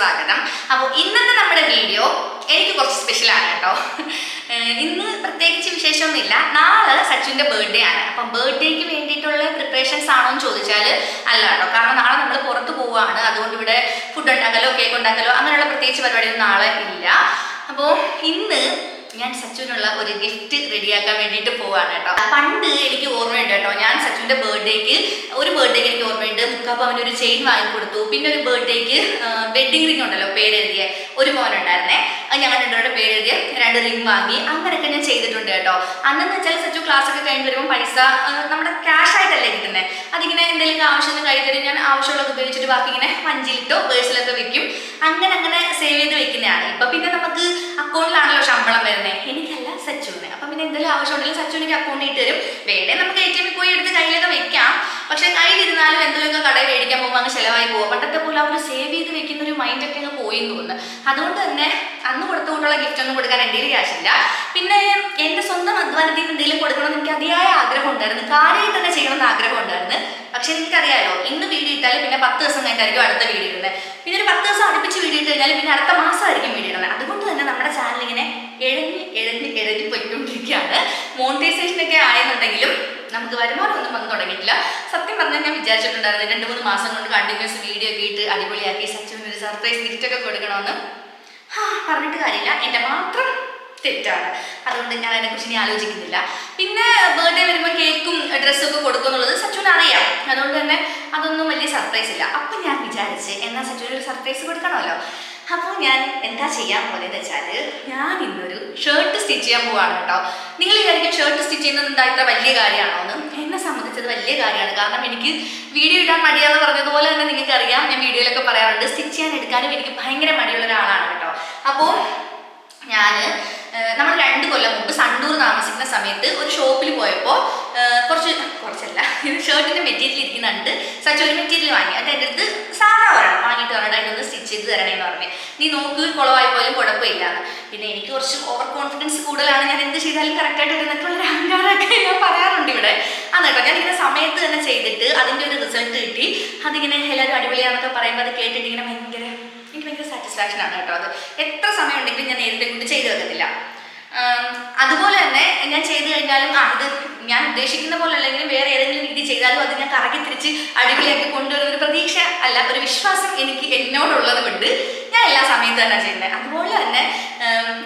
സ്വാഗതം. അപ്പോൾ ഇന്നത്തെ നമ്മുടെ വീഡിയോ എനിക്ക് കുറച്ച് സ്പെഷ്യലാണ് കേട്ടോ. ഇന്ന് പ്രത്യേകിച്ച് വിശേഷമൊന്നുമില്ല. നാളെ സച്ചിന്റെ ബർത്ത്ഡേ ആണ്. അപ്പം ബർത്ത്ഡേക്ക് വേണ്ടിയിട്ടുള്ള പ്രിപ്പറേഷൻസ് ആണോ എന്ന് ചോദിച്ചാൽ അല്ല കേട്ടോ. കാരണം നാളെ നമ്മൾ പുറത്ത് പോവുകയാണ് അതുകൊണ്ട് ഇവിടെ ഫുഡ് ഉണ്ടാക്കലോ കേക്ക് ഉണ്ടാക്കലോ അങ്ങനെയുള്ള പ്രത്യേകിച്ച് പരിപാടിയൊന്നും നാളെ ഇല്ല. അപ്പോൾ ഇന്ന് ഞാൻ സച്ചുവിനുള്ള ഒരു ഗിഫ്റ്റ് റെഡിയാക്കാൻ വേണ്ടിയിട്ട് പോവാണ് കേട്ടോ. പണ്ട് എനിക്ക് ഓർമ്മയുണ്ട് കേട്ടോ. ഞാൻ സച്ചുവിന്റെ ബർത്ത്ഡേക്ക് ഒരു ബർത്ത്ഡേക്ക് എനിക്ക് അപ്പൊ അവനൊരു ചെയിൻ വാങ്ങിക്കൊടുത്തു. പിന്നെ ഒരു ബർത്ത്ഡേക്ക് വെഡിങ് റിംഗ് ഉണ്ടല്ലോ പേരെഴുതിയ ഒരു മോനുണ്ടായിരുന്നേ. അത് ഞങ്ങൾ രണ്ടുപേരുടെ പേരെഴുതിയ രണ്ട് റിംഗ് വാങ്ങി. അങ്ങനെയൊക്കെ ഞാൻ ചെയ്തിട്ടുണ്ട് കേട്ടോ. അന്നെന്ന് വെച്ചാൽ സച്ചു ക്ലാസ് ഒക്കെ കഴിഞ്ഞ് വരുമ്പോൾ പൈസ നമ്മുടെ ക്യാഷ് ആയിട്ടല്ലേ കിട്ടുന്നത് അതിങ്ങനെ എന്തെങ്കിലും ആവശ്യം കഴിഞ്ഞിട്ട് ഞാൻ ആവശ്യമുള്ളത് ഉപയോഗിച്ചിട്ട് ബാക്കി ഇങ്ങനെ വഞ്ചിയിലിട്ടോ പേഴ്സിലൊക്കെ വെക്കും. അങ്ങനെ അങ്ങനെ സേവ് ചെയ്ത് വെക്കുന്നതാണ്. ഇപ്പൊ പിന്നെ നമുക്ക് അക്കൗണ്ടിലാണല്ലോ ശമ്പളം വരുന്നത് എനിക്കല്ല സച്ചുവിന്. അപ്പൊ പിന്നെ എന്തെങ്കിലും ആവശ്യം ഉണ്ടെങ്കിൽ എനിക്ക് അക്കൗണ്ടിൽ തരും. വേണേ നമുക്ക് എ ടി എമ്മിൽ പോയി എടുത്ത് കയ്യിലൊക്കെ വെക്കാം. പക്ഷെ കയ്യിലിരുന്നാലും എന്തെങ്കിലുമൊക്കെ കടയിൽ മേടിക്കാൻ പോകുമ്പോൾ അങ്ങ് ചിലവായി പോകും. പണ്ടത്തെ പോലെ അവർ സേവ് ചെയ്ത് വെക്കുന്ന ഒരു മൈൻഡ് ഒക്കെ അങ്ങ് പോയി തോന്നുന്നു. അതുകൊണ്ട് തന്നെ അന്ന് കൊടുത്തുകൊണ്ടുള്ള ഗിഫ്റ്റ് ഒന്നും കൊടുക്കാൻ എന്റെ കയ്യിൽ ക്യാഷില്ല പിന്നെ എന്റെ സ്വന്തം അധ്വാനത്തിൽ നിന്ന് എന്തെങ്കിലും കൊടുക്കണം എനിക്ക് അതിയായ ആഗ്രഹം ഉണ്ടായിരുന്നു. കാര്യമായി തന്നെ ചെയ്യണമെന്ന് ആഗ്രഹം ഉണ്ടായിരുന്നു. പക്ഷെ എനിക്കറിയാലോ ഇന്ന് വീഡിയോ ഇട്ടാൽ പിന്നെ പത്ത് ദിവസം കഴിഞ്ഞിട്ടായിരിക്കും അടുത്ത വീഡിയോ ഇടുന്നത്. പിന്നെ ഒരു പത്ത് ദിവസം അടുപ്പിച്ച് വീഡിയോ ഇട്ട് കഴിഞ്ഞാൽ പിന്നെ അടുത്ത മാസമായിരിക്കും വീഡിയോ ഇടുന്നത്. അതുകൊണ്ട് തന്നെ നമ്മുടെ ചാനൽ ഇങ്ങനെ എഴഞ്ഞ് എഴഞ്ഞ് എഴഞ്ഞ് പൊയ്ക്കൊണ്ടിരിക്കുകയാണ്. മോണിറ്റൈസേഷൻ ഒക്കെ ആയെന്നുണ്ടെങ്കിലും നമുക്ക് വരുമാനമൊന്നും വന്നു തുടങ്ങിയിട്ടില്ല. സത്യം പറഞ്ഞാൽ ഞാൻ വിചാരിച്ചിട്ടുണ്ടായിരുന്നു രണ്ട് മൂന്ന് മാസം കൊണ്ട് കണ്ടിന്യൂസ് വീഡിയോ ഒക്കെ ഇട്ട് അടിപൊളിയാക്കി സച്ചിന് ഒരു സർപ്രൈസ് ഗിഫ്റ്റ് ഒക്കെ കൊടുക്കണമെന്ന്. പറഞ്ഞിട്ട് കാര്യമില്ല. എന്റെ മാത്രം തെറ്റാണ്. അതുകൊണ്ട് ഞാൻ അതിനെക്കുറിച്ച് ഇനി ആലോചിക്കുന്നില്ല. പിന്നെ ബർത്ത്ഡേ വരുമ്പോൾ കേക്കും ഡ്രസ്സും ഒക്കെ കൊടുക്കും എന്നുള്ളത് സച്ചുവിന് അറിയാം. അതുകൊണ്ട് തന്നെ അതൊന്നും വലിയ സർപ്രൈസ് ഇല്ല. അപ്പം ഞാൻ വിചാരിച്ച് എന്നാൽ സച്ചുവിന് ഒരു സർപ്രൈസ് കൊടുക്കണമല്ലോ? അപ്പോൾ ഞാൻ എന്താ ചെയ്യാൻ പോകുന്നത് വെച്ചാൽ ഞാൻ ഇന്നൊരു ഷർട്ട് സ്റ്റിച്ച് ചെയ്യാൻ പോവാണ് കേട്ടോ. നിങ്ങൾ വിചാരിക്കും ഷർട്ട് സ്റ്റിച്ച് ചെയ്യുന്നത് എന്താ ഇത്ര വലിയ കാര്യമാണോ എന്ന് എന്നെ സംബന്ധിച്ചത് വലിയ കാര്യമാണ്. കാരണം എനിക്ക് വീഡിയോ ഇടാൻ മടിയാന്ന് പറഞ്ഞതുപോലെ തന്നെ നിങ്ങൾക്ക് അറിയാം ഞാൻ വീഡിയോയിലൊക്കെ പറയാറുണ്ട്. സ്റ്റിച്ച് ചെയ്യാൻ എടുക്കാനും എനിക്ക് ഭയങ്കര മടിയുള്ള ഒരാളാണ് കേട്ടോ. അപ്പോൾ ഞാൻ നമ്മൾ രണ്ട് കൊല്ലം മുമ്പ് സണ്ടൂർ താമസിക്കുന്ന സമയത്ത് ഒരു ഷോപ്പിൽ പോയപ്പോൾ കുറച്ച് കുറച്ചല്ല ഷർട്ടിന്റെ മെറ്റീരിയൽ ഇരിക്കുന്നുണ്ട്. സച്ച് ഒരു മെറ്റീരിയൽ വാങ്ങി. അത് എന്റെ അടുത്ത് സാധാ ഒരെണ്ണം വാങ്ങിയിട്ട് പറഞ്ഞിട്ട് അതിനൊന്ന് സ്റ്റിച്ച് ചെയ്ത് തരണേന്ന് പറഞ്ഞു. നീ നോക്ക് കുളമായി പോലും കുഴപ്പമില്ല പിന്നെ എനിക്ക് കുറച്ച് ഓവർ കോൺഫിഡൻസ് കൂടുതലാണ്. ഞാൻ എന്ത് ചെയ്താലും കറക്റ്റായിട്ട് വരുന്നിട്ടുള്ള അഹങ്കാരമൊക്കെ ഞാൻ പറയാറുണ്ട് ഇവിടെ. ഞാൻ ഇങ്ങനെ സമയത്ത് തന്നെ ചെയ്തിട്ട് അതിന്റെ ഒരു റിസൾട്ട് കിട്ടി. അതിങ്ങനെ എല്ലാവരും അടിപൊളിയാണെന്നൊക്കെ പറയുമ്പോൾ അത് കേട്ടിട്ട് ഇങ്ങനെ ഭയങ്കര സാറ്റിസ്ഫാക്ഷൻ ആണ് കേട്ടോ അത്. എത്ര സമയം ഉണ്ടെങ്കിലും ഞാൻ നേരത്തെ കൊണ്ട് ചെയ്തു തന്നിട്ടില്ല. അതുപോലെ തന്നെ ഞാൻ ചെയ്തു കഴിഞ്ഞാലും ആ ഇത് ഞാൻ ഉദ്ദേശിക്കുന്ന പോലെ അല്ലെങ്കിൽ വേറെ ഏതെങ്കിലും രീതി ചെയ്താലും അത് ഞാൻ കറക്കി തിരിച്ച് അടിപൊളിയാക്കി കൊണ്ടുവരുന്ന ഒരു പ്രതീക്ഷ അല്ല ഒരു വിശ്വാസം എനിക്ക് എന്നോടുള്ളത് കൊണ്ട് ഞാൻ എല്ലാ സമയത്തും തന്നെ ചെയ്യുന്നത് അതുപോലെ തന്നെ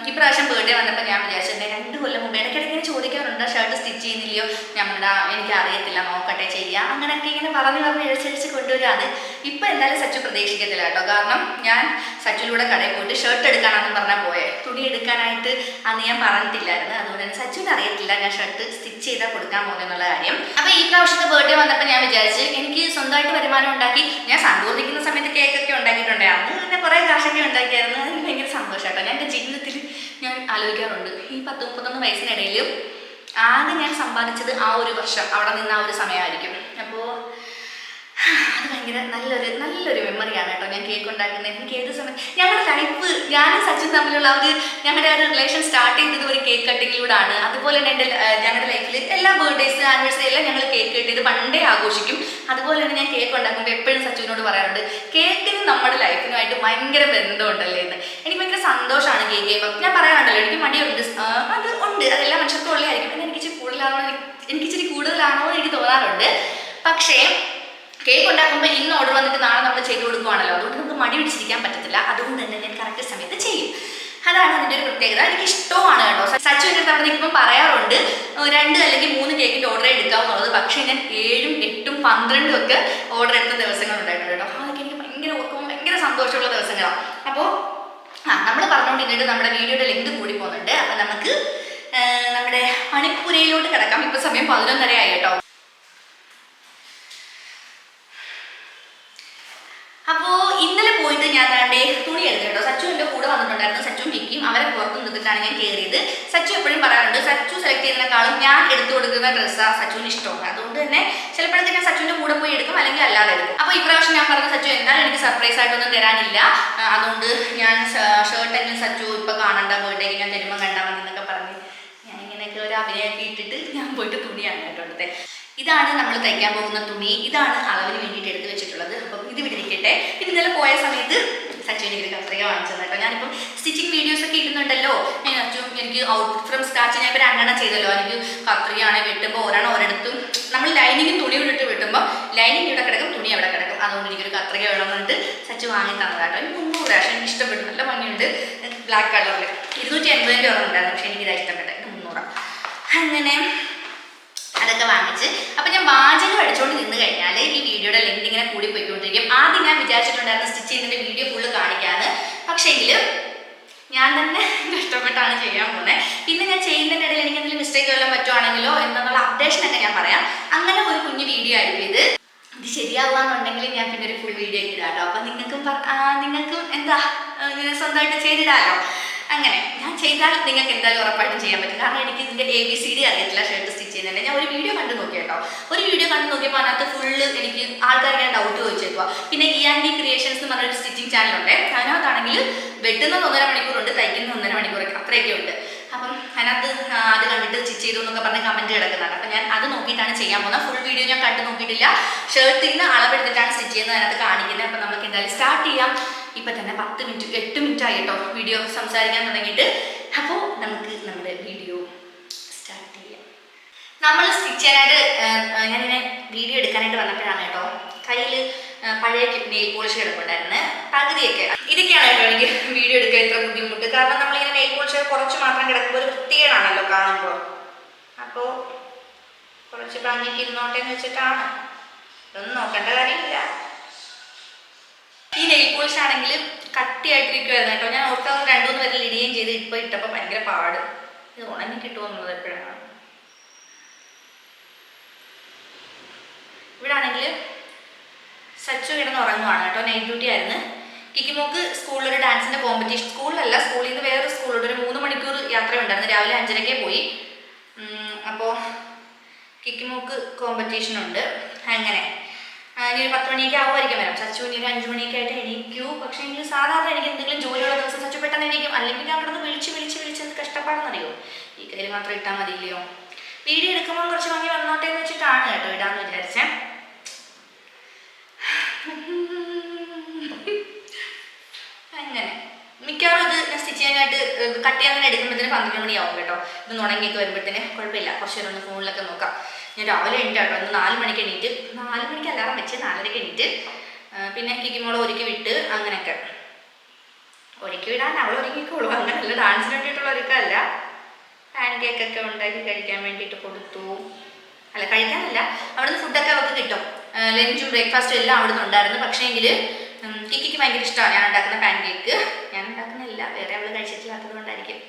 ഇപ്രാവശ്യം ബർത്ത്ഡേ വന്നപ്പോൾ ഞാൻ വിചാരിച്ചിട്ടുണ്ട് രണ്ട് കൊല്ലം മുമ്പ് ഇടയ്ക്കിടയ്ക്ക് ഇങ്ങനെ ചോദിക്കാറുണ്ട് ഷർട്ട് സ്റ്റിച്ച് ചെയ്യുന്നില്ലയോ? ഞാൻ എനിക്ക് അറിയത്തില്ല നോക്കട്ടെ ചെയ്യാം. അങ്ങനെയൊക്കെ ഇങ്ങനെ പറഞ്ഞ് പറഞ്ഞ് എഴുച്ചഴിച്ച് കൊണ്ടുവരിക. അത് ഇപ്പം എന്തായാലും സച്ചു പ്രതീക്ഷിക്കത്തില്ല കേട്ടോ. കാരണം ഞാൻ സച്ചുലൂടെ കടയിൽ പോയിട്ട് ഷർട്ട് എടുക്കാനാണെന്ന് പറഞ്ഞാൽ പോയെ. തുണി എടുക്കാനായിട്ട് അന്ന് ഞാൻ പറഞ്ഞിട്ടില്ലായിരുന്നു. അതുകൊണ്ട് തന്നെ സച്ചുവിന് അറിയത്തില്ല ഞാൻ ഷർട്ട് സ്റ്റിച്ച് ചെയ്താൽ കൊടുക്കാൻ പോകുന്നുള്ള കാര്യം. അപ്പൊ ഈ പ്രാവശ്യത്തെ ബർത്ത്ഡേ വന്നപ്പോൾ ഞാൻ വിചാരിച്ചു എനിക്ക് സ്വന്തമായിട്ട് വരുമാനം ഉണ്ടാക്കി. ഞാൻ സന്തോഷിക്കുന്ന സമയത്ത് കേക്കൊക്കെ ഉണ്ടാക്കിയിട്ടുണ്ട്. അന്ന് തന്നെ കുറെ കാശൊക്കെ ഉണ്ടാക്കിയായിരുന്നു. അതിന് ഭയങ്കര സന്തോഷം കേട്ടോ ഞാൻ എന്റെ ജീവിതത്തിൽ ഞാൻ ആലോചിക്കാറുണ്ട്. ഈ പത്ത് മുപ്പത്തൊന്ന് വയസ്സിനിടയിലും ആകെ ഞാൻ സമ്പാദിച്ചത് ആ ഒരു വർഷം അവിടെ നിന്ന് ആ ഒരു സമയമായിരിക്കും. അപ്പോൾ അത് ഭയങ്കര നല്ലൊരു നല്ലൊരു മെമ്മറിയാണ് കേട്ടോ ഞാൻ കേക്ക് ഉണ്ടാക്കുന്നത്. എനിക്ക് ഏത് സമയം ഞങ്ങളുടെ ലൈഫ് ഞാനും സച്ചിൻ തമ്മിലുള്ള ഒരു ഞങ്ങളുടെ ഒരു റിലേഷൻ സ്റ്റാർട്ട് ചെയ്തത് ഒരു കേക്ക് കട്ടിങ്ങിലൂടെയാണ് അതുപോലെ തന്നെ എന്റെ ഞങ്ങളുടെ ലൈഫിൽ എല്ലാ ബർത്ത്ഡേസ് ആനിവേഴ്സറി എല്ലാം ഞങ്ങൾ കേക്ക് കിട്ടിയത് പണ്ടേ ആഘോഷിക്കും. അതുപോലെ തന്നെ ഞാൻ കേക്ക് ഉണ്ടാക്കുമ്പോൾ എപ്പോഴും സച്ചിനോട് പറയാറുണ്ട് കേക്കിന് നമ്മുടെ ലൈഫിനുമായിട്ട് ഭയങ്കര ബന്ധമുണ്ടല്ലേ എന്ന്. എനിക്ക് ഭയങ്കര സന്തോഷമാണ് കേക്ക് ചെയ്യുമ്പോൾ ഞാൻ പറയാറുണ്ടല്ലോ എനിക്ക് മടിയുണ്ട് അത് ഉണ്ട്. അതെല്ലാം മനുഷ്യർക്കും ഉള്ളതായിരിക്കും. പിന്നെ എനിക്ക് ഇച്ചിരി കൂടുതലാണോ എനിക്ക് ഇച്ചിരി കൂടുതലാണോ എന്ന് എനിക്ക് തോന്നാറുണ്ട്. പക്ഷേ കേക്ക് ഉണ്ടാക്കുമ്പോൾ ഇന്ന് ഓർഡർ വന്നിട്ട് നാളെ നമ്മൾ ചെയ്ത് കൊടുക്കുവാണല്ലോ. അതുകൊണ്ട് നമുക്ക് മടി പിടിച്ചിരിക്കാൻ പറ്റത്തില്ല. അതുകൊണ്ട് തന്നെ ഞാൻ കറക്റ്റ് സമയത്ത് ചെയ്യും. അതാണ് അതിന്റെ ഒരു പ്രത്യേകത. എനിക്ക് ഇഷ്ടമാണ് കേട്ടോ. സച്ചു എന്റെ അവിടെ നിൽക്കുമ്പോൾ പറയാറുണ്ട് രണ്ട് അല്ലെങ്കിൽ മൂന്ന് കേക്കിന്റെ ഓർഡർ എടുക്കാവുന്നുള്ളത് പക്ഷേ ഞാൻ ഏഴും എട്ടും പന്ത്രണ്ടും ഒക്കെ ഓർഡർ എടുത്ത ദിവസങ്ങൾ ഉണ്ടായിട്ടുണ്ട് കേട്ടോ. അതൊക്കെ എനിക്ക് ഭയങ്കര ഓർക്കുമ്പോൾ ഭയങ്കര സന്തോഷമുള്ള ദിവസങ്ങളാണ് അപ്പോൾ ആ നമ്മൾ പറഞ്ഞുകൊണ്ടിരുന്നിട്ട് നമ്മുടെ വീഡിയോയുടെ ലിങ്ക് കൂടി പോകുന്നുണ്ട്. അപ്പം നമുക്ക് നമ്മുടെ മണിപ്പുരയിലോട്ട് കിടക്കാം. ഇപ്പോൾ സമയം പതിനൊന്നര ആയി കേട്ടോ അപ്പോ ഇന്നലെ പോയിട്ട് ഞാൻ താണ്ടെ തുണി എടുത്തു കേട്ടോ സച്ചു എന്റെ സച്ചു മിക്കിയും അവരെ പുറത്ത് നിന്നിട്ടാണ് ഞാൻ കയറിയത്. സച്ചു എപ്പോഴും പറയാറുണ്ട് സച്ചു സെലക്ട് ചെയ്യുന്നതിനേക്കാളും ഞാൻ എടുത്തു കൊടുക്കുന്ന ഡ്രസ്സാണ് സച്ചുവിന് ഇഷ്ടമാണ്. അതുകൊണ്ട് തന്നെ ചിലപ്പോഴൊക്കെ ഞാൻ സച്ചുവിന്റെ കൂടെ പോയി എടുക്കും അല്ലെങ്കിൽ അല്ലാതെ എടുക്കും. അപ്പോൾ ഇപ്രാവശ്യം ഞാൻ പറഞ്ഞ സച്ചു എന്തായാലും എനിക്ക് സർപ്രൈസ് ആയിട്ടൊന്നും തരാനില്ല. അതുകൊണ്ട് ഞാൻ ഷർട്ട് എങ്കിലും സച്ചു ഇപ്പോൾ കാണണ്ട ബർത്ത്ഡേക്ക് ഞാൻ തരുമ്പോൾ കണ്ടാൽ മതി എന്നൊക്കെ പറഞ്ഞ് ഞാൻ ഇങ്ങനെയൊക്കെ ഒരു അഭിനയമൊക്കെ ഇട്ടിട്ട് ഞാൻ പോയിട്ട് തുണിയാണ് കേട്ടോ അടുത്തേ ഇതാണ് നമ്മൾ തയ്ക്കാൻ പോകുന്ന തുണി. ഇതാണ് അളവിന് വേണ്ടിയിട്ട് എടുത്ത് വെച്ചിട്ടുള്ളത്. അപ്പം ഇത് ഇവിടെ ഇരിക്കട്ടെ ഇന്നലെ പോയ സമയത്ത് സച്ചുവിന് ഒരു കത്രിക വാങ്ങിച്ചത് കേട്ടോ. ഞാനിപ്പം സ്റ്റിച്ചിങ് വീഡിയോസ് ഒക്കെ ഇടുന്നുണ്ടല്ലോ. ഞാൻ അച്ഛനും എനിക്ക് ഔട്ട് ഫ്രം സ്ക്രാച്ച് ഞാൻ ഇപ്പോൾ രണ്ടെണ്ണം ചെയ്തല്ലോ. എനിക്ക് കത്രികയാണെ വെട്ടുമ്പോൾ ഒരെണ്ണം ഒരിടത്തും നമ്മൾ ലൈനിങ്ങും തുണി ഇട്ട് വെട്ടുമ്പോൾ ലൈനിങ് ഇവിടെ കിടക്കും തുണി അവിടെ കിടക്കും. അതുകൊണ്ട് എനിക്കൊരു കത്രിക വേണം എന്നിട്ട് സച്ചു വാങ്ങി തന്നതാട്ടോ എനിക്ക് മുമ്പ് പ്രാവശ്യം എനിക്ക് ഇഷ്ടപ്പെട്ടു. നല്ല ഭംഗിയുണ്ട്. ബ്ലാക്ക് കളറിൽ ഇരുന്നൂറ്റി എൺപതിന്റെ ഒരെണ്ണം ഉണ്ടായിരുന്നു. പക്ഷേ എനിക്കിത് ഇഷ്ടപ്പെട്ടത്. ഇത് മുന്നൂറാണ് അങ്ങനെ അതൊക്കെ വാങ്ങിച്ച്. അപ്പൊ ഞാൻ വാചകം അടിച്ചുകൊണ്ട് നിന്ന് കഴിഞ്ഞാൽ ഈ വീഡിയോയുടെ ലിങ്ക് ഇങ്ങനെ കൂടി പോയിക്കൊണ്ടിരിക്കും. ആദ്യം ഞാൻ വിചാരിച്ചിട്ടുണ്ടായിരുന്നു സ്റ്റിച്ച് ചെയ്യുന്നതിന്റെ വീഡിയോ ഫുള്ള് കാണിക്കാന്ന്. പക്ഷേങ്കിൽ ഞാൻ തന്നെ കഷ്ടപ്പെട്ടാണ് ചെയ്യാൻ പോകുന്നത് പിന്നെ ഞാൻ ചെയ്യുന്നതിന്റെ ഇടയിൽ എനിക്ക് എന്തെങ്കിലും മിസ്റ്റേക്ക് വല്ലതും പറ്റുവാണെങ്കിലോ എന്നുള്ള അപ്ഡേഷൻ ഒക്കെ ഞാൻ പറയാം. അങ്ങനെ ഒരു കുഞ്ഞു വീഡിയോ ആയിരിക്കും ഇത്. ഇത് ശരിയാവുകയെന്നുണ്ടെങ്കിൽ ഞാൻ പിന്നെ ഒരു ഫുൾ വീഡിയോ ഇടാട്ടോ. അപ്പം നിങ്ങൾക്കും നിങ്ങൾക്കും എന്താ സ്വന്തമായിട്ട് ചെയ്തിടാലോ? അങ്ങനെ ഞാൻ ചെയ്താൽ നിങ്ങൾക്ക് എന്തായാലും ഉറപ്പായിട്ടും ചെയ്യാൻ പറ്റും. കാരണം എനിക്ക് ഇതിന്റെ എ ബി സി ഡി അറിയത്തില്ല ഷർട്ട് സ്റ്റിച്ച് ചെയ്യുന്നതിന്. ഞാൻ ഒരു വീഡിയോ കണ്ടു നോക്കി കേട്ടോ. ഒരു വീഡിയോ കണ്ടു നോക്കിയപ്പോൾ അതിനകത്ത് ഫുള്ള് എനിക്ക് ആൾക്കാർ ഞാൻ ഡൗട്ട് ചോദിച്ചേക്കുക പിന്നെ ഇ ആൻഡ് ഡി ക്രിയേഷൻസ് എന്ന് പറഞ്ഞൊരു സ്റ്റിച്ചിങ് ചാനലുണ്ട് അതിനകത്താണെങ്കിൽ വെട്ടുന്നത് ഒന്നര മണിക്കൂറുണ്ട് തയ്ക്കുന്നത് ഒന്നര മണിക്കൂറൊക്കെ അത്രയൊക്കെ ഉണ്ട്. അപ്പം അതിനകത്ത് അത് കണ്ടിട്ട് സ്റ്റിച്ച് ചെയ്തു എന്നൊക്കെ പറഞ്ഞ് കമന്റ് കിടക്കുന്നുണ്ട്. അപ്പം ഞാൻ അത് നോക്കിയിട്ടാണ് ചെയ്യാൻ പോകുന്നത്. ഫുൾ വീഡിയോ ഞാൻ കണ്ടു നോക്കിയിട്ടില്ല. ഷർട്ടിൽ നിന്ന് അളവെടുത്തിട്ടാണ് സ്റ്റിച്ച് ചെയ്യുന്നത്. അതിനകത്ത് കാണിക്കുന്നത്. അപ്പം നമുക്ക് എന്തായാലും സ്റ്റാർട്ട് ചെയ്യാം. ഇപ്പം തന്നെ പത്ത് മിനിറ്റ് എട്ട് മിനിറ്റ് ആയി കേട്ടോ വീഡിയോ സംസാരിക്കാൻ തുടങ്ങിയിട്ട്. അപ്പോൾ നമുക്ക് നമ്മുടെ വീഡിയോ സ്റ്റാർട്ട് ചെയ്യാം. നമ്മൾ സ്റ്റിച്ച് ചെയ്യാനായിട്ട് ഞാനിങ്ങനെ വീഡിയോ എടുക്കാനായിട്ട് വന്നപ്പോഴാണ് കേട്ടോ കയ്യിൽ പഴയ നെയിൽ പോളിഷ് കിടപ്പുണ്ടായിരുന്നു പകുതിയൊക്കെ. ഇതൊക്കെയാണ് കേട്ടോ എനിക്ക് വീഡിയോ എടുക്കാൻ ഇത്ര ബുദ്ധിമുട്ട്. കാരണം നമ്മളിങ്ങനെ നെയിൽ പോളിഷ് കുറച്ച് മാത്രം കിടക്കുമ്പോൾ ഒരു വൃത്തികേടാണല്ലോ കാണുമ്പോൾ അപ്പോൾ കുറച്ച് ഭംഗിക്ക് ഇരുന്നോട്ടെ എന്ന് വെച്ചിട്ടാണ്. ഇതൊന്നും നോക്കേണ്ട കാര്യമില്ല. ഈ നെയിൽ പോളിഷ് ആണെങ്കിൽ കട്ടിയായിട്ടിരിക്കുമായിരുന്നു കേട്ടോ. ഞാൻ ഓർക്കാതെ രണ്ടു മൂന്ന് പേരിൽ ഇടുകയും ചെയ്ത് ഇപ്പോൾ ഇട്ടപ്പോൾ ഭയങ്കര പാട്. ഇത് ഉണങ്ങി കിട്ടുമെന്നുള്ളത് എപ്പോഴാണ് ഇവിടെ ആണെങ്കിൽ സച്ചു കിടന്ന് ഉറങ്ങുവാണ് കേട്ടോ. നൈറ്റ് ഡ്യൂട്ടി ആയിരുന്നു. കിക്കിമോക്ക് സ്കൂളിലൊരു ഡാൻസിന്റെ കോമ്പറ്റീഷൻ സ്കൂളിലല്ല സ്കൂളിൽ നിന്ന് വേറൊരു സ്കൂളിലോട്ട് ഒരു മൂന്ന് മണിക്കൂർ യാത്ര ഉണ്ടായിരുന്നു. രാവിലെ അഞ്ചരക്കേ പോയി. അപ്പോൾ കിക്കിമോക്ക് കോമ്പറ്റീഷൻ ഉണ്ട്. അങ്ങനെ. ഇനി ഒരു പത്ത് മണിയൊക്കെ ആവുമായിരിക്കും വരാം. സച്ചു ഇനി ഒരു അഞ്ച് മണിയൊക്കെ ആയിട്ട് എണീക്കൂ. പക്ഷേ എങ്കിൽ സാധാരണ എനിക്ക് എന്തെങ്കിലും ജോലിയുള്ള ദിവസം സച്ചു പെട്ടെന്ന് എണീക്കും. അല്ലെങ്കിൽ ഞാൻ കിടന്ന് വിളിച്ച് വിളിച്ച് വിളിച്ച് കഷ്ടപ്പാടെന്നറിയോ? ഈ കയ്യിൽ മാത്രം ഇട്ടാൽ മതിയില്ലയോ? വീഡിയോ എടുക്കുമ്പോൾ കുറച്ച് ഭംഗി വന്നോട്ടെ എന്ന് വെച്ചിട്ടാണ് കേട്ടോ ഇടാന്ന് വിചാരിച്ചേ. അങ്ങനെ. മിക്കവാറും സ്റ്റിച്ച് ചെയ്യാനായിട്ട് കട്ട് ചെയ്യാൻ തന്നെ എടുക്കുമ്പോഴത്തേന് പന്ത്രണ്ട് മണിയാവും കേട്ടോ. ഇത് ഉണങ്ങിയൊക്കെ വരുമ്പോഴത്തേന് കുഴപ്പമില്ല. കുറച്ച് നേരം ഒന്ന് ഫോണിലൊക്കെ നോക്കാം. ഞാൻ രാവിലെ എണീറ്റ് കേട്ടോ. ഇന്ന് നാല് മണിക്ക് എണീറ്റ് നാല് മണിക്ക് അലാറം വെച്ച് നാലരയ്ക്ക് എണീറ്റ് പിന്നെ കിക്കിമോളെ ഒരുക്കി വിട്ട് അങ്ങനെയൊക്കെ. ഒരുക്കി വിടാൻ അവൾ ഒരുങ്ങിക്കോളൂ അങ്ങനെയല്ല ഡാൻസിന് വേണ്ടിയിട്ടുള്ള ഒരുക്കമല്ല. പാൻ കേക്കൊക്കെ ഉണ്ടാക്കി കഴിക്കാൻ വേണ്ടിയിട്ട് കൊടുത്തു. അല്ല കഴിക്കാനല്ല. അവിടുന്ന് ഫുഡൊക്കെ അവർക്ക് കിട്ടും. ലഞ്ചും ബ്രേക്ക്ഫാസ്റ്റും എല്ലാം അവിടുന്ന് ഉണ്ടായിരുന്നു. പക്ഷേങ്കിൽ കിക്കിക്ക് ഭയങ്കര ഇഷ്ടമാണ് ഞാൻ ഉണ്ടാക്കുന്ന പാൻ കേക്ക് ഞാൻ ഉണ്ടാക്കുന്നില്ല വേറെ അവൾ കഴിച്ചിട്ടില്ലാത്തത് കൊണ്ടായിരിക്കും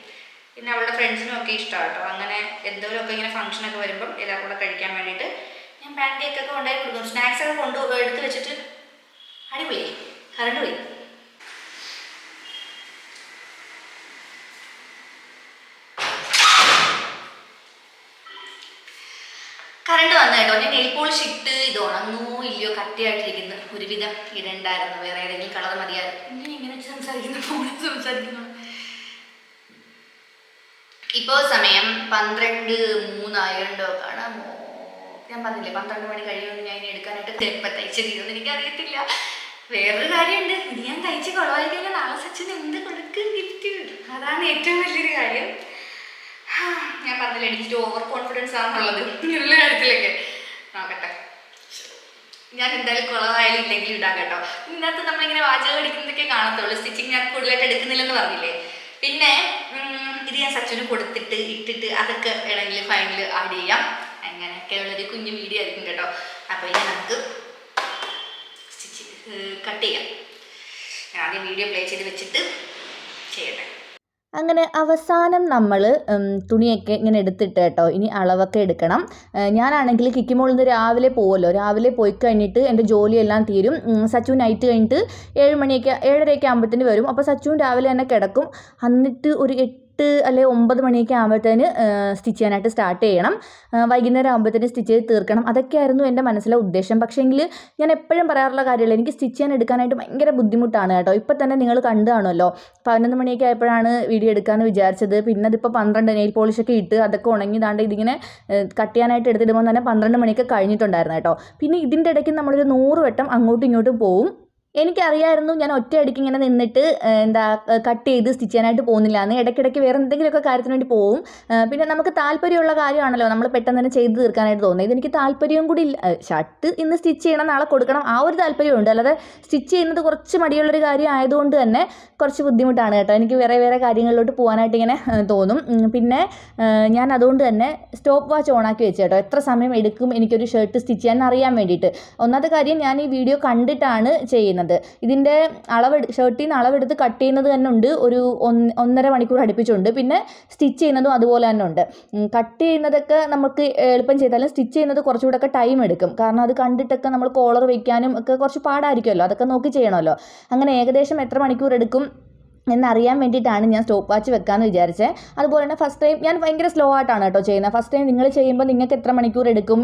പിന്നെ അവളുടെ ഫ്രണ്ട്സിനും ഒക്കെ ഇഷ്ടമാണ് കേട്ടോ അങ്ങനെ എന്തെങ്കിലുമൊക്കെ ഇങ്ങനെ ഫംഗ്ഷനൊക്കെ വരുമ്പം എല്ലാവരും കൂടെ കഴിക്കാൻ വേണ്ടിയിട്ട് ഞാൻ പാൻ കേക്കൊക്കെ ഉണ്ടാക്കി കൊടുക്കും. സ്നാക്സ് ഒക്കെ കൊണ്ട് എടുത്ത് വെച്ചിട്ട് അടിപൊളി. കറണ്ട് പോയി. കറണ്ട് വന്നു കേട്ടോ. ഞാൻ നെയിൽ പോളിഷ് ഇട്ട് ഇത് ഉണങ്ങുമോ ഇല്ലയോ കട്ടിയായിട്ടിരിക്കുന്നു. ഒരുവിധം ഇടണ്ടായിരുന്നു. വേറെ ഏതെങ്കിലും കളർ മതിയായിരുന്നു. സംസാരിക്കുന്നു ഫോണിൽ സംസാരിക്കുന്നു ഇപ്പോൾ സമയം പന്ത്രണ്ട് മൂന്നായിരണ്ടോ കാണാമോ ഞാൻ പറഞ്ഞില്ലേ പന്ത്രണ്ട് മണി കഴിയുമെന്ന് ഞാൻ എടുക്കാനായിട്ട് എപ്പം തയ്ച്ച തീരുമെന്ന് എനിക്കറിയത്തില്ല. വേറൊരു കാര്യമുണ്ട്. ഇനി ഞാൻ തയ്ച്ച് കഴിഞ്ഞാൽ നാളെ സച്ചിന് എന്ത് കൊടുക്കും ഗിഫ്റ്റ് അതാണ് ഏറ്റവും വലിയൊരു കാര്യം. ഞാൻ പറഞ്ഞില്ല എനിക്ക് ഓവർ കോൺഫിഡൻസ് ആണെന്നുള്ളത്. ഇങ്ങനെയുള്ള കാര്യത്തിലൊക്കെ. നോക്കട്ടെ. ഞാൻ എന്തായാലും കുളമായാലും ഇല്ലെങ്കിലും ഇടാം കേട്ടോ. ഇതിനകത്ത് നമ്മളിങ്ങനെ വാചകം അടിക്കുന്നതൊക്കെ കാണത്തുള്ളൂ. സ്റ്റിച്ചിങ് ഞാൻ കൂടുതലായിട്ട് എടുക്കുന്നില്ലെന്ന് പറഞ്ഞില്ലേ? പിന്നെ ഇത് ഞാൻ സച്ചിന് കൊടുത്തിട്ട് ഇട്ടിട്ട് അതൊക്കെ വേണമെങ്കിൽ ഫൈനൽ ആഡ് ചെയ്യാം. അങ്ങനെയൊക്കെ ഉള്ളൊരു കുഞ്ഞു വീഡിയോ ആയിരിക്കും കേട്ടോ. അപ്പോൾ ഇനി നമുക്ക് സ്റ്റിച്ച് കട്ട് ചെയ്യാം. ഞാൻ ആദ്യം വീഡിയോ പ്ലേ ചെയ്ത് വെച്ചിട്ട് ചെയ്യട്ടെ. അങ്ങനെ അവസാനം നമ്മൾ തുണിയൊക്കെ ഇങ്ങനെ എടുത്തിട്ട് കേട്ടോ ഇനി അളവൊക്കെ എടുക്കണം. ഞാനാണെങ്കിൽ കിക്കിമോളിൽ നിന്ന് രാവിലെ പോകുമല്ലോ രാവിലെ പോയി കഴിഞ്ഞിട്ട് എന്റെ ജോലിയെല്ലാം തീരും. സച്ചു നൈറ്റ് കഴിഞ്ഞിട്ട് ഏഴ് മണിയൊക്കെ ഏഴരയൊക്കെ ആകുമ്പോഴത്തേന് വരും. അപ്പോൾ സച്ചുവും രാവിലെ തന്നെ കിടക്കും. എന്നിട്ട് ഒരു എട്ട് അല്ലെ ഒമ്പത് മണിയൊക്കെ ആകുമ്പോഴത്തേന് സ്റ്റിച്ച് ചെയ്യാനായിട്ട് സ്റ്റാർട്ട് ചെയ്യണം. വൈകുന്നേരം ആകുമ്പോഴത്തേന് സ്റ്റിച്ച് ചെയ്ത് തീർക്കണം. അതൊക്കെയായിരുന്നു എന്റെ മനസ്സിലെ ഉദ്ദേശം. പക്ഷേങ്കിൽ ഞാൻ എപ്പോഴും പറയാറുള്ള കാര്യമല്ല. എനിക്ക് സ്റ്റിച്ച് ചെയ്യാൻ എടുക്കാനായിട്ട് ഭയങ്കര ബുദ്ധിമുട്ടാണ് കേട്ടോ. ഇപ്പം തന്നെ നിങ്ങൾ കണ്ടു കാണുമല്ലോ പതിനൊന്ന് മണിയൊക്കെ ആയപ്പോഴാണ് വീഡിയോ എടുക്കാമെന്ന് വിചാരിച്ചത്. പിന്നെ അതിപ്പോൾ പന്ത്രണ്ട് നെയിൽ പോളിഷൊക്കെ ഇട്ട് അതൊക്കെ ഉണങ്ങിയതാണ്ട് ഇതിങ്ങനെ കട്ട് ചെയ്യാനായിട്ട് എടുത്തിടുമ്പോൾ തന്നെ പന്ത്രണ്ട് മണിയൊക്കെ കഴിഞ്ഞിട്ടുണ്ടായിരുന്നു കേട്ടോ. പിന്നെ ഇതിന്റെ ഇടയ്ക്ക് നമ്മളൊരു നൂറ് വട്ടം അങ്ങോട്ടും ഇങ്ങോട്ടും പോവും. എനിക്കറിയായിരുന്നു ഞാൻ ഒറ്റയടിക്ക് ഇങ്ങനെ നിന്നിട്ട് എന്താ കട്ട് ചെയ്ത് സ്റ്റിച്ച് ചെയ്യാനായിട്ട് പോകുന്നില്ല. എന്ന് ഇടയ്ക്കിടയ്ക്ക് വേറെ എന്തെങ്കിലുമൊക്കെ കാര്യത്തിന് വേണ്ടി പോവും. പിന്നെ നമുക്ക് താല്പര്യമുള്ള കാര്യമാണല്ലോ നമ്മൾ പെട്ടെന്ന് തന്നെ ചെയ്ത് തീർക്കാനായിട്ട് തോന്നുന്നത്. ഇതെനിക്ക് താല്പര്യവും കൂടി ഇല്ല. ഷർട്ട് ഇന്ന് സ്റ്റിച്ച് ചെയ്യണം നാളെ കൊടുക്കണം ആ ഒരു താല്പര്യമുണ്ട് അല്ലാതെ സ്റ്റിച്ച് ചെയ്യുന്നത് കുറച്ച് മടിയുള്ളൊരു കാര്യം ആയതുകൊണ്ട് തന്നെ കുറച്ച് ബുദ്ധിമുട്ടാണ് കേട്ടോ. എനിക്ക് വേറെ വേറെ കാര്യങ്ങളിലോട്ട് പോകാനായിട്ട് ഇങ്ങനെ തോന്നും. പിന്നെ ഞാൻ അതുകൊണ്ട് തന്നെ സ്റ്റോപ്പ് വാച്ച് ഓണാക്കി വെച്ച് കേട്ടോ. എത്ര സമയം എടുക്കും എനിക്കൊരു ഷർട്ട് സ്റ്റിച്ച് ചെയ്യാൻ അറിയാൻ വേണ്ടിയിട്ട്. ഒന്നാമത്തെ കാര്യം ഞാൻ ഈ വീഡിയോ കണ്ടിട്ടാണ് ചെയ്യുന്നത്. ഇതിന്റെ അളവ് ഷർട്ടിൽ നിന്ന് അളവെടുത്ത് കട്ട് ചെയ്യുന്നത് തന്നെ ഉണ്ട്. ഒരു ഒന്നര മണിക്കൂർ അടുപ്പിച്ചുണ്ട്. പിന്നെ സ്റ്റിച്ച് ചെയ്യുന്നതും അതുപോലെ തന്നെ ഉണ്ട്. കട്ട് ചെയ്യുന്നതൊക്കെ നമുക്ക് എളുപ്പം ചെയ്താലും സ്റ്റിച്ച് ചെയ്യുന്നത് കുറച്ചുകൂടെ ഒക്കെ ടൈം എടുക്കും. കാരണം അത് കണ്ടിട്ടൊക്കെ നമ്മൾ കോളർ വയ്ക്കാനും ഒക്കെ കുറച്ച് പാടായിരിക്കുമല്ലോ. അതൊക്കെ നോക്കി ചെയ്യണമല്ലോ. അങ്ങനെ ഏകദേശം എത്ര മണിക്കൂർ എടുക്കും? എന്നറിയാൻ വേണ്ടിയിട്ടാണ് ഞാൻ സ്റ്റോപ്പ് വാച്ച് വെക്കാമെന്ന് വിചാരിച്ചത് അതുപോലെ തന്നെ ഫസ്റ്റ് ടൈം ഞാൻ ഭയങ്കര സ്ലോ ആയിട്ടാണ് കേട്ടോ ചെയ്യുന്നത്. ഫസ്റ്റ് ടൈം നിങ്ങൾ ചെയ്യുമ്പോൾ നിങ്ങൾക്ക് എത്ര മണിക്കൂർ എടുക്കും?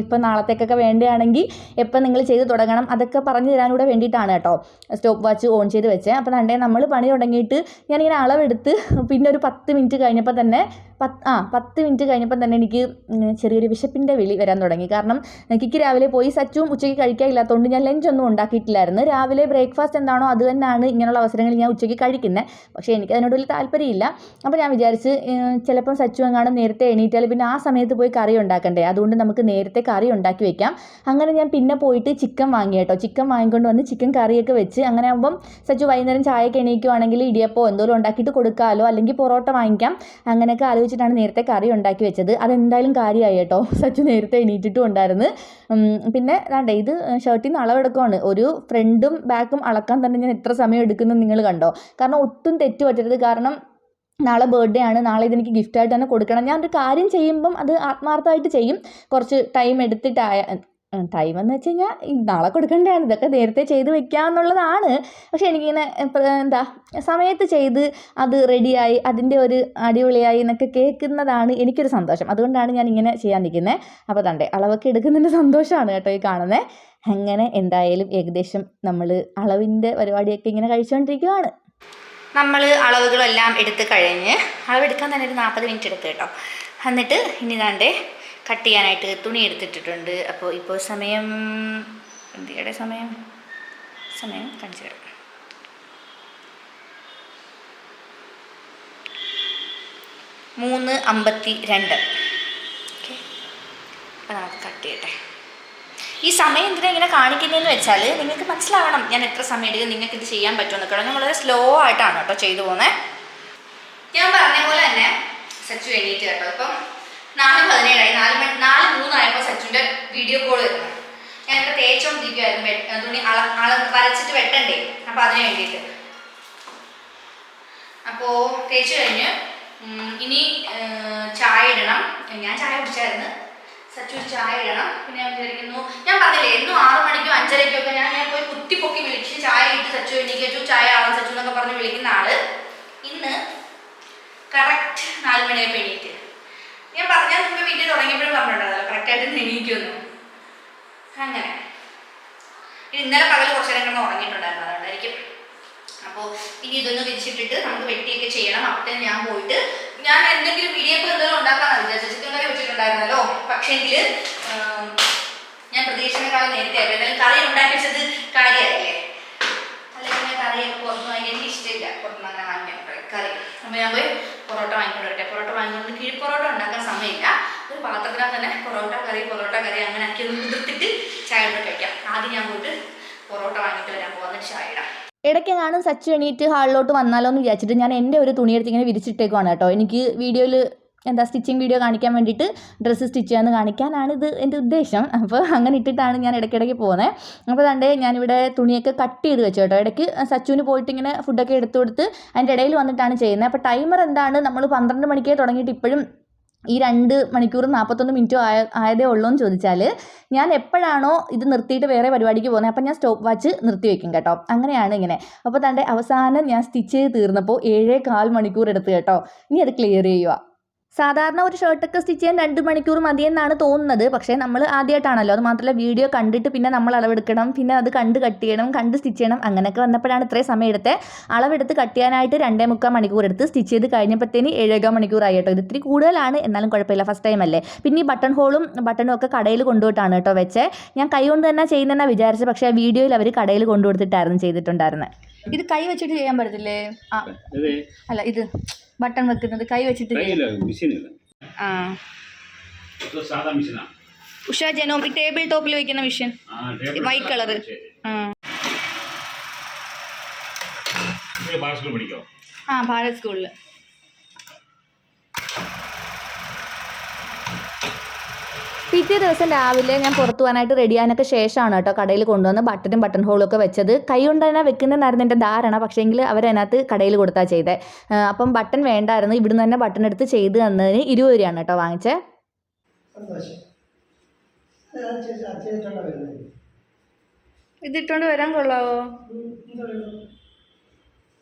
ഇപ്പം നാളത്തേക്കൊക്കെ വേണ്ടതാണെങ്കിൽ എപ്പം നിങ്ങൾ ചെയ്ത് തുടങ്ങണം? അതൊക്കെ പറഞ്ഞു തരാൻ കൂടെ വേണ്ടിയിട്ടാണ് കേട്ടോ സ്റ്റോപ്പ് വാച്ച് ഓൺ ചെയ്ത് വെച്ചത് അപ്പോൾ തണ്ടേ നമ്മൾ പണി തുടങ്ങിയിട്ട് ഞാനിങ്ങനെ അളവെടുത്ത് പിന്നെ ഒരു പത്ത് മിനിറ്റ് കഴിഞ്ഞപ്പോൾ തന്നെ പത്ത് ആ പത്ത് മിനിറ്റ് കഴിഞ്ഞപ്പോൾ തന്നെ എനിക്ക് ചെറിയൊരു വിശപ്പിന്റെ വിളി വരാൻ തുടങ്ങി. കാരണം കിക്ക് രാവിലെ പോയി സച്ചും ഉച്ചയ്ക്ക് കഴിക്കാനില്ലാത്തതുകൊണ്ട് ഞാൻ ലഞ്ച് ഒന്നും ഉണ്ടാക്കിയിട്ടില്ലായിരുന്നു. രാവിലെ ബ്രേക്ക്ഫാസ്റ്റ് എന്താണോ അത് തന്നെയാണ് ഇങ്ങനെയുള്ള അവസരങ്ങളിൽ ഞാൻ ഉച്ചയ്ക്ക് കഴിക്കുന്നത് പക്ഷേ എനിക്ക് അതിനോട് വലിയ താല്പര്യമില്ല. അപ്പോൾ ഞാൻ വിചാരിച്ച് ചിലപ്പം സച്ചു നേരത്തെ എണീറ്റാൽ പിന്നെ ആ സമയത്ത് പോയി കറി ഉണ്ടാക്കണ്ടേ? അതുകൊണ്ട് നമുക്ക് നേരത്തെ കറി ഉണ്ടാക്കി വെക്കാം. അങ്ങനെ ഞാൻ പിന്നെ പോയിട്ട് ചിക്കൻ വാങ്ങി കേട്ടോ. ചിക്കൻ വാങ്ങിക്കൊണ്ട് വന്ന് ചിക്കൻ കറിയൊക്കെ വെച്ച് അങ്ങനെ ആകുമ്പം സച്ചു വൈകുന്നേരം ചായയൊക്കെ എണീക്കുവാണെങ്കിൽ ഇടിയപ്പോ എന്തോലും ഉണ്ടാക്കിയിട്ട് കൊടുക്കാമല്ലോ അല്ലെങ്കിൽ പൊറോട്ട വാങ്ങിക്കാം. അങ്ങനെയൊക്കെ ആലോചിച്ചിട്ടാണ് നേരത്തെ കറി ഉണ്ടാക്കി വെച്ചത്. അതെന്തായാലും കാര്യമായി കേട്ടോ. സച്ചു നേരത്തെ എണീറ്റിട്ടും ഉണ്ടായിരുന്നു. പിന്നെ ദാണ്ടെ ഇത് ഷർട്ടിൽ നിന്ന് അളവെടുക്കുവാണ്. ഒരു ഫ്രണ്ടും ബാക്കും അളക്കാൻ തന്നെ ഞാൻ എത്ര സമയം എടുക്കുന്നു നിങ്ങൾ കണ്ടോ? കാരണം ഒട്ടും തെറ്റ് പറ്റരുത്. കാരണം നാളെ ബർത്ത്ഡേ ആണ്. നാളെ ഇതെനിക്ക് ഗിഫ്റ്റായിട്ട് തന്നെ കൊടുക്കണം. ഞാൻ ഒരു കാര്യം ചെയ്യുമ്പം അത് ആത്മാർത്ഥമായിട്ട് ചെയ്യും. കുറച്ച് ടൈം എടുത്തിട്ടായ ടൈം എന്ന് വെച്ച് കഴിഞ്ഞാൽ നാളെ കൊടുക്കേണ്ടതാണ്. ഇതൊക്കെ നേരത്തെ ചെയ്ത് വെക്കാമെന്നുള്ളതാണ് പക്ഷെ എനിക്കിങ്ങനെ എന്താ സമയത്ത് ചെയ്ത് അത് റെഡിയായി അതിന്റെ ഒരു അടിപൊളിയായി എന്നൊക്കെ കേൾക്കുന്നതാണ് എനിക്കൊരു സന്തോഷം. അതുകൊണ്ടാണ് ഞാൻ ഇങ്ങനെ ചെയ്യാൻ നിൽക്കുന്നത് അപ്പോൾ തണ്ടേ അളവൊക്കെ എടുക്കുന്നതിന്റെ സന്തോഷമാണ് കേട്ടോ ഈ കാണുന്നത് അങ്ങനെ എന്തായാലും ഏകദേശം നമ്മൾ അളവിന്റെ പരിപാടിയൊക്കെ ഇങ്ങനെ കഴിച്ചുകൊണ്ടിരിക്കുകയാണ് നമ്മൾ അളവുകളെല്ലാം എടുത്ത് കഴിഞ്ഞ് അളവെടുക്കാൻ തന്നെ ഒരു നാൽപ്പത് മിനിറ്റ് എടുത്ത് കേട്ടോ. എന്നിട്ട് ഇനി ദാണ്ടേ കട്ട് ചെയ്യാനായിട്ട് തുണി എടുത്തിട്ടിട്ടുണ്ട്. അപ്പോൾ ഇപ്പോൾ സമയം എന്തിയുടെ സമയം? സമയം കാണിച്ചു തരാം മൂന്ന് അമ്പത്തി രണ്ട് ഓക്കെ അപ്പോൾ നമുക്ക് കട്ട് ചെയ്യട്ടെ. ഈ സമയം എന്തിനാ ഇങ്ങനെ കാണിക്കുന്നതെന്ന് വെച്ചാൽ നിങ്ങൾക്ക് മനസ്സിലാവണം ഞാൻ എത്ര സമയം നിങ്ങൾക്ക് ഇത് ചെയ്യാൻ പറ്റുമെന്ന് ഞാൻ വളരെ സ്ലോ ആയിട്ടാണ് കേട്ടോ ചെയ്തു പോകുന്നത് ഞാൻ പറഞ്ഞ പോലെ തന്നെ സച്ചു എണീറ്റ് കേട്ടോ. ഇപ്പം നാല് പതിനേഴായി. നാല് മണി നാല് മൂന്നായപ്പോൾ സച്ചുവിന്റെ വീഡിയോ കോൾ വരുന്നു. ഞാൻ ഇവിടെ തേച്ചോണ്ടിരിക്കുകയായിരുന്നു തുണി അള അള വരച്ചിട്ട് വെട്ടണ്ടേ? അപ്പോൾ അതിന് വേണ്ടിയിട്ട്. അപ്പോൾ തേച്ച് കഴിഞ്ഞ് ഇനി ചായ ഇടണം. ഞാൻ ചായ കുടിച്ചായിരുന്നു. സച്ചു ചായ ഇടണം. പിന്നെ ഞാൻ വിചാരിക്കുന്നു ഞാൻ പറഞ്ഞില്ലേ എന്നും ആറു മണിക്കും അഞ്ചരയ്ക്കും ഒക്കെ ഞാൻ ഇങ്ങനെ പോയി കുത്തിപ്പൊക്കി വിളിച്ച് ചായ ഇട്ട് സച്ചു എണീക്കച്ചു ചായ ആവാൻ സച്ചു എന്നൊക്കെ പറഞ്ഞ് വിളിക്കുന്ന ആൾ. ഇന്ന് കറക്റ്റ് നാല് മണിയായപ്പോൾ എണീറ്റ്. ഞാൻ പറഞ്ഞാൽ മുമ്പ് വീട്ടിൽ തുടങ്ങിയപ്പോഴും പറഞ്ഞിട്ടുണ്ടല്ലോ കറക്റ്റായിട്ട് ഇന്ന് എണീക്കുമെന്ന്. അങ്ങനെ. ഇനി ഇന്നലെ പകൽ കുറച്ച് നേരം കിടന്ന് ഉറങ്ങിയിട്ടുണ്ടായിരുന്നു അതുകൊണ്ടായിരിക്കും. അപ്പോൾ ഇനി ഇതൊന്ന് വിരിച്ചിട്ടിട്ട് നമുക്ക് വെട്ടിയൊക്കെ ചെയ്യണം. അപ്പോഴത്തേന് ഞാൻ പോയിട്ട് ഞാൻ എന്തെങ്കിലും ഇടിയപ്പം എന്തെങ്കിലും ഉണ്ടാക്കാനാണ് വിചാരിച്ചത്. ചിക്കൻ കറി വെച്ചിട്ടുണ്ടായിരുന്നല്ലോ പക്ഷേങ്കിൽ ഞാൻ പ്രതീക്ഷിച്ചതിനേക്കാളും നേരത്തെ എന്തായാലും കറി ഉണ്ടാക്കിച്ചത് കാര്യമല്ലേ അല്ലെങ്കിൽ ഞാൻ കറിയൊക്കെ പുറത്ത് വാങ്ങി എനിക്ക് ഇഷ്ടമില്ല. പുറത്തുനിന്ന് അങ്ങനെ വാങ്ങിക്കാൻ കറി. അപ്പോൾ ഞാൻ പോയി പൊറോട്ട വാങ്ങിക്കൊണ്ട് വരട്ടെ. പൊറോട്ട വാങ്ങിക്കൊണ്ട് കിഴി പൊറോട്ട ഉണ്ടാക്കാൻ സമയമില്ല. ഒരു പാത്രത്തിനകത്ത് തന്നെ പൊറോട്ട കറി പൊറോട്ട കറി അങ്ങനെ ആക്കി ഒന്ന് കുതിർത്തിട്ട് ചായ കൊണ്ട് കഴിക്കാം ആദ്യം ഞാൻ പോയിട്ട് പൊറോട്ട വാങ്ങിയിട്ട് വരാൻ പോകുന്ന ചായ ഇടാം. ഇടയ്ക്കെങ്ങാനും സച്ചു എണീറ്റ് ഹാളിലോട്ട് വന്നാലോ എന്ന് വിചാരിച്ചിട്ട് ഞാൻ എന്റെ ഒരു തുണിയെടുത്ത് ഇങ്ങനെ വിരിച്ചിട്ടേക്കുവാണ് കേട്ടോ. എനിക്ക് വീഡിയോയിൽ എന്താ സ്റ്റിച്ചിങ് വീഡിയോ കാണിക്കാൻ വേണ്ടിയിട്ട് ഡ്രസ്സ് സ്റ്റിച്ച് ചെയ്യാമെന്ന് കാണിക്കാനാണ് ഇത് എന്റെ ഉദ്ദേശം. അപ്പോൾ അങ്ങനെ ഇട്ടിട്ടാണ് ഞാൻ ഇടയ്ക്കിടയ്ക്ക് പോകുന്നത് അപ്പോൾ തണ്ടേ ഞാനിവിടെ തുണിയൊക്കെ കട്ട് ചെയ്ത് വെച്ചു കേട്ടോ. ഇടയ്ക്ക് സച്ചുവിന് പോയിട്ട് ഇങ്ങനെ ഫുഡൊക്കെ എടുത്തു കൊടുത്ത് അതിന്റെ ഇടയിൽ വന്നിട്ടാണ് ചെയ്യുന്നത്. അപ്പോൾ ടൈമർ എന്താണ്? നമ്മൾ പന്ത്രണ്ട് മണിക്കേ തുടങ്ങിയിട്ട് ഇപ്പോഴും ഈ രണ്ട് മണിക്കൂർ നാൽപ്പത്തൊന്ന് മിനിറ്റും ആയ ആയതേ ഉള്ളൂ എന്ന് ചോദിച്ചാൽ ഞാൻ എപ്പോഴാണോ ഇത് നിർത്തിയിട്ട് വേറെ പരിപാടിക്ക് പോകുന്നത് അപ്പം ഞാൻ സ്റ്റോപ്പ് വാച്ച് നിർത്തി വെക്കും കേട്ടോ. അങ്ങനെയാണ് ഇങ്ങനെ. അപ്പോൾ തന്റെ അവസാനം ഞാൻ സ്റ്റിച്ച് ചെയ്ത് തീർന്നപ്പോൾ ഏഴേ കാൽ മണിക്കൂർ എടുത്ത് കേട്ടോ. ഇനി അത് ക്ലിയർ ചെയ്യുക സാധാരണ ഒരു ഷർട്ടൊക്കെ സ്റ്റിച്ച് ചെയ്യാൻ രണ്ട് മണിക്കൂർ മതിയെന്നാണ് തോന്നുന്നത്. പക്ഷേ നമ്മൾ ആദ്യമായിട്ടാണല്ലോ അത് മാത്രമല്ല വീഡിയോ കണ്ടിട്ട് പിന്നെ നമ്മൾ അളവെടുക്കണം പിന്നെ അത് കണ്ട് കട്ട് ചെയ്യണം കണ്ട് സ്റ്റിച്ച് ചെയ്യണം അങ്ങനെയൊക്കെ വന്നപ്പോഴാണ് ഇത്രയും സമയം എടുത്തത് അളവെടുത്ത് കട്ട് ചെയ്യാനായിട്ട് രണ്ടേ മുക്കാൽ മണിക്കൂർ എടുത്ത് സ്റ്റിച്ച് ചെയ്ത് കഴിഞ്ഞപ്പോഴത്തേന് ഏഴേകാൽ മണിക്കൂറായി കേട്ടോ. ഇത് ഇത്തിരി കൂടുതലാണ്. എന്നാലും കുഴപ്പമില്ല ഫസ്റ്റ് ടൈം അല്ലേ? പിന്നെ ഈ ബട്ടൺ ഹോളും ബട്ടണും ഒക്കെ കടയിൽ കൊണ്ടുപോയിട്ടാണ് കേട്ടോ വെച്ചേ. ഞാൻ കൈ കൊണ്ട് തന്നെ ചെയ്യുന്നതെന്നാണ് വിചാരിച്ചത് പക്ഷേ വീഡിയോയിൽ അവർ കടയിൽ കൊണ്ടുകൊടുത്തിട്ടായിരുന്നു ചെയ്തിട്ടുണ്ടായിരുന്നത് ഇത് കൈ വെച്ചിട്ട് ചെയ്യാൻ പറ്റത്തില്ലേ? ആ. അല്ല ഇത് ബട്ടൺ വെക്കുന്നത് കൈ വെച്ചിട്ട് ഉഷാ ജനോ ആ. ഉഷ ടേബിൾ ടോപ്പിൽ വെക്കുന്ന മിഷൻ. വൈറ്റ് പഠിക്കോ? ആ ഭാരത് സ്കൂളിൽ പിറ്റേ ദിവസം രാവിലെ ഞാൻ പുറത്തു പോകാനായിട്ട് റെഡി ആയതിനൊക്കെ ശേഷമാണ് കേട്ടോ കടയിൽ കൊണ്ടുവന്ന് ബട്ടനും ബട്ടൺ ഹോളും ഒക്കെ വെച്ചത്. കൈ കൊണ്ട് തന്നെ വെക്കുന്നതെന്നായിരുന്നു എന്റെ ധാരണ. പക്ഷേങ്കിൽ അവരതിനകത്ത് കടയിൽ കൊടുത്താൽ ചെയ്തത് അപ്പം ബട്ടൺ വേണ്ടായിരുന്നു. ഇവിടുന്ന് തന്നെ ബട്ടൺ എടുത്ത് ചെയ്ത് തന്നതിന് ഇരുപത് രൂപയാണ് കേട്ടോ വാങ്ങിച്ചത് ഇതിട്ടോണ്ട് വരാൻ കൊള്ളാവോ?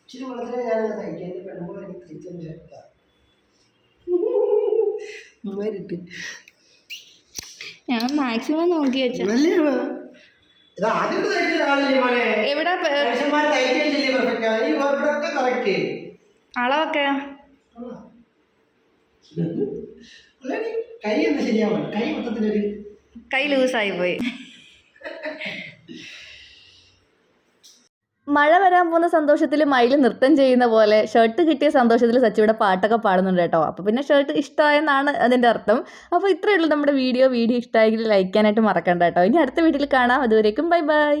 ഇച്ചിരി ഞാൻ തയ്ക്കാൻ പെണ്ണുമ്പോൾ എനിക്ക് ഞാൻ മാക്സിമം നോക്കി വെച്ച എവിടെ അളവൊക്കെ? കൈ ലൂസായി പോയി. മഴ വരാൻ പോകുന്ന സന്തോഷത്തിൽ മയിൽ നൃത്തം ചെയ്യുന്ന പോലെ ഷർട്ട് കിട്ടിയ സന്തോഷത്തിൽ സച്ചിയുടെ പാട്ടൊക്കെ പാടുന്നുണ്ട് കേട്ടോ. അപ്പോൾ പിന്നെ ഷർട്ട് ഇഷ്ടമായെന്നാണ് അതിന്റെ അർത്ഥം. അപ്പോൾ ഇത്രയേ ഉള്ളൂ നമ്മുടെ വീഡിയോ. വീഡിയോ ഇഷ്ടമായെങ്കിൽ ലൈക്ക് ചെയ്യാനായിട്ട് മറക്കണ്ട കേട്ടോ. ഇനി അടുത്ത വീഡിയോയിൽ കാണാം. അതുവരേക്കും ബൈ ബൈ